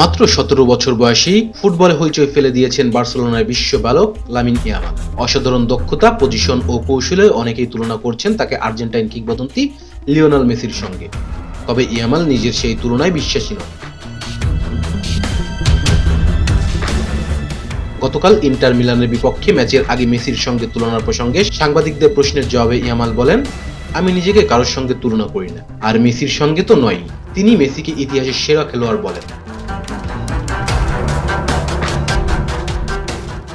মাত্র সতেরো বছর বয়সী ফুটবলে হইচই ফেলে দিয়েছেন বার্সেলোনার বিশ্ব বালক লামিন ইয়ামাল। অসাধারণ দক্ষতা, পজিশন ও কৌশলে অনেকেই তুলনা করছেন তাকে আর্জেন্টাইন কিংবদন্তি লিওনাল মেসির সঙ্গে। তবে ইয়ামাল নিজের সেই তুলনায় বিশ্বাসী নন। গতকাল ইন্টার মিলানের বিপক্ষে ম্যাচের আগে মেসির সঙ্গে তুলনার প্রসঙ্গে সাংবাদিকদের প্রশ্নের জবাবে ইয়ামাল বলেন, আমি নিজেকে কারোর সঙ্গে তুলনা করি না। আর মেসির সঙ্গে তো নয় তিনি মেসিকে ইতিহাসের সেরা খেলোয়াড় বলেন।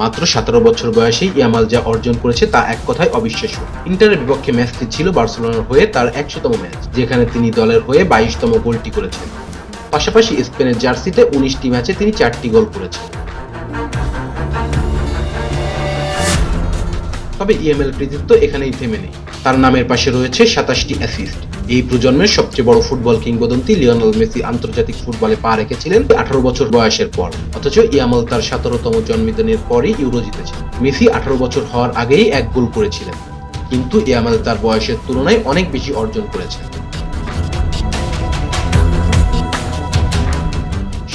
মাত্র সতেরো বছর বয়সে ইয়ামাল যা অর্জন করেছে তা এক কথায় অবিশ্বাস্য। ইন্টারের বিপক্ষে ম্যাচটি ছিল বার্সেলোনার হয়ে তার একশোতম ম্যাচ, যেখানে তিনি দলের হয়ে বাইশতম গোলটি করেছেন। পাশাপাশি স্পেনের জার্সিতে উনিশটি ম্যাচে তিনি চারটি গোল করেছেন। তবে ইএমএল কৃতিত্ব এখানেই থেমে নেই। তার নামের পাশে রয়েছে সাতাশটি অ্যাসিস্ট এই প্রজন্মের সবচেয়ে বড় ফুটবল কিংবদন্তি লিওনেল মেসি আন্তর্জাতিক ফুটবলে পা রেখেছিলেন আঠারো বছর বয়সের পর। অথচ ইয়ামাল তার সতেরোতম জন্মদিনের পরই ইউরো জিতেছেন। মেসি আঠারো বছর হওয়ার আগেই এক গোল করেছিলেন। কিন্তু ইয়ামাল তার বয়সের তুলনায় অনেক বেশি অর্জন করেছেন।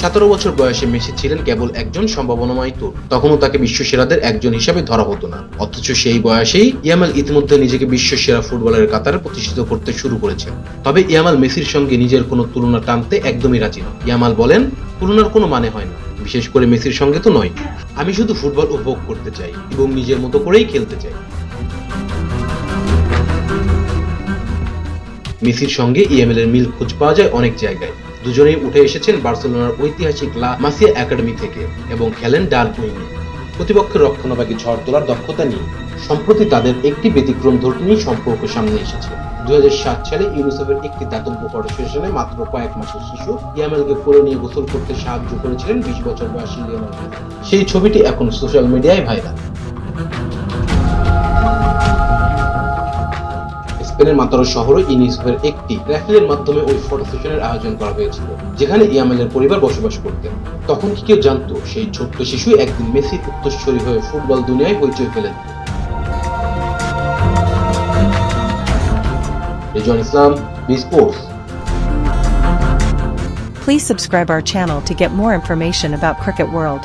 সতেরো বছর বয়সে মেসি ছিলেন কেবল একজন সম্ভাবনাময় তরুণ তখনও তাকে বিশ্বসেরাদের একজন হিসাবে ধরা হতো না। অথচ সেই বয়সেই ইয়ামাল ইতিমধ্যে নিজেকে বিশ্বসেরা ফুটবলের কাতারে প্রতিষ্ঠিত করতে শুরু করেছেন। তবে ইয়ামাল মেসির সঙ্গে নিজের কোনো তুলনা টানতে একদমই রাজি নয় ইয়ামাল বলেন, তুলনার কোনো মানে হয় না। বিশেষ করে মেসির সঙ্গে তো নয়। আমি শুধু ফুটবল উপভোগ করতে চাই এবং নিজের মতো করেই খেলতে চাই। মেসির সঙ্গে ইএমএল এর মিল খোঁজ পাওয়া যায় অনেক জায়গায়। দুজনেই উঠে এসেছেন বার্সেলোনার ঐতিহাসিক লা মাসিয়া একাডেমি থেকে এবং খেলেন ডার্ক উইংয়ে প্রতিপক্ষের রক্ষণভাগে ঝড় তোলার দক্ষতা নিয়ে, সম্প্রতি তাদের একটি ব্যতিক্রম ধর্মী সম্পর্ক সামনে এসেছে। দুই হাজার সাত সালে ইউনিসেফের একটি দাতব্য ফাউন্ডেশনে মাত্র কয়েক মাসের শিশু ইয়ামেলকে কোলে নিয়ে গোসল করতে সাহায্য করেছিলেন বিশ বছর বয়সী লিওনেল মেসি। সেই ছবিটি এখন সোশ্যাল মিডিয়ায় ভাইরাল। স্পেনের মাতারো শহরে ইউনিসেফের একটি র্যাফেলের মাধ্যমে ওই ফটো সেশনের আয়োজন করা হয়েছিল, যেখানে ইয়ামেলের পরিবার বসবাস করতেন। তখন কি কেউ জানতো, সেই ছোট্ট শিশু একদিন মেসির উত্তরস্বরী হয়ে ফুটবল দুনিয়ায় হইচই ফেলে দিত Rejon Islam, B sports. Please subscribe our channel to get more information about Cricket World.